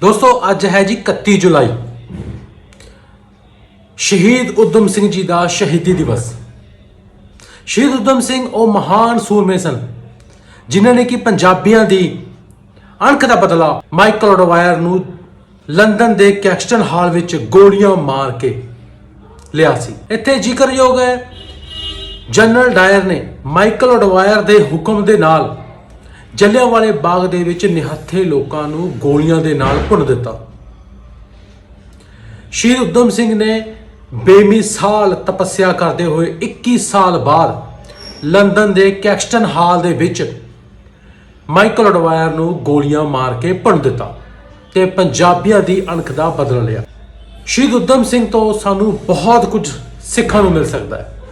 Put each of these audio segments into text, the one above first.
ਦੋਸਤੋ, ਅੱਜ ਹੈ ਜੀ 31 ਜੁਲਾਈ। ਸ਼ਹੀਦ ਉਦਮ ਸਿੰਘ ਜੀ ਦਾ ਸ਼ਹੀਦੀ ਦਿਵਸ। ਸ਼ਹੀਦ ਉਦਮ ਸਿੰਘ ਉਹ ਮਹਾਨ ਸੂਰਮੇ ਸਨ, ਜਿਨ੍ਹਾਂ ਨੇ ਕਿ ਪੰਜਾਬੀਆਂ ਦੀ ਅਣਖ ਦਾ ਬਦਲਾ ਮਾਈਕਲ ਅਡਵਾਇਰ ਨੂੰ ਲੰਡਨ ਦੇ ਕੈਕਸਟਨ ਹਾਲ ਵਿੱਚ ਗੋਲੀਆਂ ਮਾਰ ਕੇ ਲਿਆ ਸੀ। ਇੱਥੇ ਜ਼ਿਕਰਯੋਗ ਹੈ, ਜਨਰਲ ਡਾਇਰ ਨੇ ਮਾਈਕਲ ਅਡਵਾਇਰ ਦੇ ਹੁਕਮ ਦੇ ਨਾਲ ਜਲਿਆਂਵਾਲੇ ਬਾਗ ਦੇ ਵਿੱਚ ਨਿਹੱਥੇ ਲੋਕਾਂ ਨੂੰ ਗੋਲੀਆਂ ਦੇ ਨਾਲ ਭੁੰਨ ਦਿੱਤਾ। ਸ਼ਹੀਦ ਉਦਮ ਸਿੰਘ ਨੇ ਬੇਮਿਸਾਲ ਤਪੱਸਿਆ ਕਰਦੇ ਹੋਏ 21 ਸਾਲ ਬਾਅਦ ਲੰਡਨ ਦੇ ਕੈਕਸਟਨ ਹਾਲ ਦੇ ਵਿੱਚ ਮਾਈਕਲ ਅਡਵਾਇਰ ਨੂੰ ਗੋਲੀਆਂ ਮਾਰ ਕੇ ਭੁੰਨ ਦਿੱਤਾ ਤੇ ਪੰਜਾਬੀਆਂ ਦੀ ਅਣਖ ਦਾ ਬਦਲ ਲਿਆ। ਸ਼ਹੀਦ ਉਦਮ ਸਿੰਘ ਤੋਂ ਸਾਨੂੰ ਬਹੁਤ ਕੁਝ ਸਿੱਖਣ ਨੂੰ ਮਿਲ ਸਕਦਾ ਹੈ।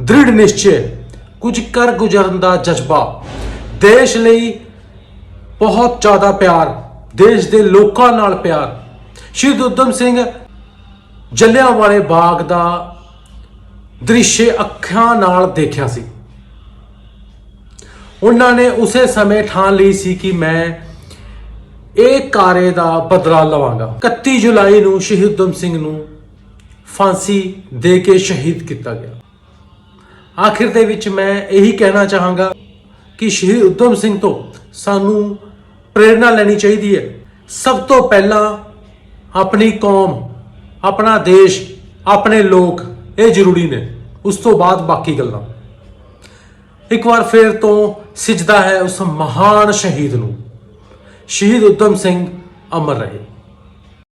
ਦ੍ਰਿੜ ਨਿਸ਼ਚੈ ਕੁਝ ਕਰ ਗੁਜ਼ਰਨ ਦਾ ਜਜ਼ਬਾ ਦੇਸ਼ ਲਈ ਬਹੁਤ ਜ਼ਿਆਦਾ ਪਿਆਰ, ਦੇਸ਼ ਦੇ ਲੋਕਾਂ ਨਾਲ ਪਿਆਰ। ਸ਼ਹੀਦ ਉਦਮ ਸਿੰਘ ਜਲਿਆਂਵਾਲੇ ਬਾਗ ਦਾ ਦ੍ਰਿਸ਼ ਅੱਖਾਂ ਨਾਲ ਦੇਖਿਆ ਸੀ। ਉਹਨਾਂ ਨੇ ਉਸੇ ਸਮੇਂ ਠਾਣ ਲਈ ਸੀ ਕਿ ਮੈਂ ਇਹ ਕਾਰੇ ਦਾ ਬਦਲਾ ਲਵਾਂਗਾ। 31 ਜੁਲਾਈ ਨੂੰ ਸ਼ਹੀਦ ਉਦਮ ਸਿੰਘ ਨੂੰ ਫਾਂਸੀ ਦੇ ਕੇ ਸ਼ਹੀਦ ਕੀਤਾ ਗਿਆ। ਆਖਿਰ ਦੇ ਵਿੱਚ ਮੈਂ ਇਹੀ ਕਹਿਣਾ ਚਾਹਾਂਗਾ ਕਿ ਸ਼ਹੀਦ ਉਦਮ ਸਿੰਘ ਤੋਂ ਸਾਨੂੰ ਪ੍ਰੇਰਣਾ ਲੈਣੀ ਚਾਹੀਦੀ ਹੈ। ਸਭ ਤੋਂ ਪਹਿਲਾਂ ਆਪਣੀ ਕੌਮ, ਆਪਣਾ ਦੇਸ਼, ਆਪਣੇ ਲੋਕ, ਇਹ ਜ਼ਰੂਰੀ ਨੇ। ਉਸ ਤੋਂ ਬਾਅਦ ਬਾਕੀ ਗੱਲਾਂ। ਇੱਕ ਵਾਰ ਫੇਰ ਤੋਂ ਸਿਜਦਾ ਹੈ ਉਸ ਮਹਾਨ ਸ਼ਹੀਦ ਨੂੰ। ਸ਼ਹੀਦ ਉਦਮ ਸਿੰਘ ਅਮਰ ਰਹੇ।